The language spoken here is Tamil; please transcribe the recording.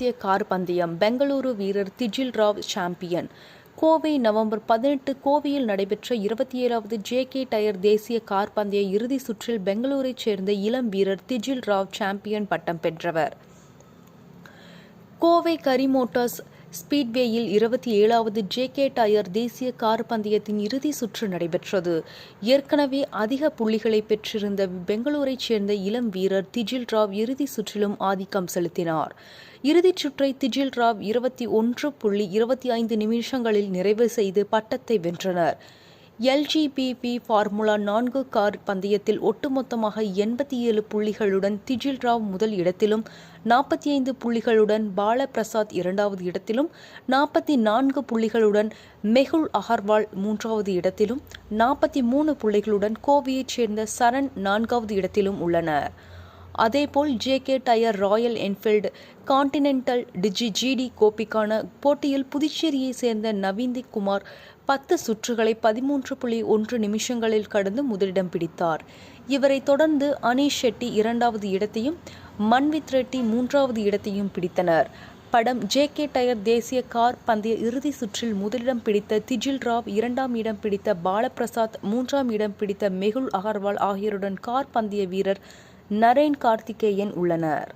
தேசிய கார் பந்தயம் பெங்களூரு வீரர் திஜில் ராவ் சாம்பியன். கோவை நவம்பர் பதினெட்டு கோவையில் நடைபெற்ற இருபத்தி ஏழாவது ஜே கே டயர் தேசிய கார் பந்தய இறுதி சுற்றில் பெங்களூரைச் சேர்ந்த இளம் வீரர் திஜில் ராவ் சாம்பியன் பட்டம் பெற்றவர். கோவை கரி மோட்டார்ஸ் ஸ்பீட்வேயில் இருபத்தி ஏழாவது ஜே கே டயர் தேசிய கார் பந்தயத்தின் இறுதி சுற்று நடைபெற்றது. ஏற்கனவே அதிக புள்ளிகளை பெற்றிருந்த பெங்களூரைச் சேர்ந்த இளம் வீரர் திஜில் ராவ் இறுதி சுற்றிலும் ஆதிக்கம் செலுத்தினார். இறுதிச் சுற்றை திஜில் ராவ் இருபத்தி ஒன்று புள்ளி இருபத்தி ஐந்து நிமிஷங்களில் நிறைவு செய்து பட்டத்தை வென்றனர். எல்ஜிபிபி ஃபார்முலா நான்கு கார் பந்தயத்தில் ஒட்டுமொத்தமாக எண்பத்தி ஏழு புள்ளிகளுடன் திஜில் ராவ் முதல் இடத்திலும் நாற்பத்தி ஐந்து புள்ளிகளுடன் பாலபிரசாத் இரண்டாவது இடத்திலும் நாற்பத்தி நான்கு புள்ளிகளுடன் மெகுல் அகர்வால் மூன்றாவது இடத்திலும் நாற்பத்தி மூணு புள்ளிகளுடன் கோவையைச் சேர்ந்த சரண் நான்காவது இடத்திலும் உள்ளனர். அதேபோல் J K tyre royal Enfield continental டிஜி ஜிடி கோப்பிக்கான போட்டியில் புதுச்சேரியை சேர்ந்த நவீந்தி குமார் பத்து சுற்றுகளை பதிமூன்று புள்ளி ஒன்று நிமிஷங்களில் கடந்து முதலிடம் பிடித்தார். இவரை தொடர்ந்து அனீஷ் ஷெட்டி இரண்டாவது இடத்தையும் மன்வித் ரெட்டி மூன்றாவது இடத்தையும் பிடித்தனர். படம் ஜே கே டயர் தேசிய கார் பந்தய இறுதி சுற்றில் முதலிடம் பிடித்த திஜில் ராவ் இரண்டாம் இடம் பிடித்த பாலபிரசாத் மூன்றாம் இடம் பிடித்த மெகுல் அகர்வால் ஆகியோருடன் கார் பந்தய வீரர் நரேன் கார்த்திகேயன் உள்ளனர்.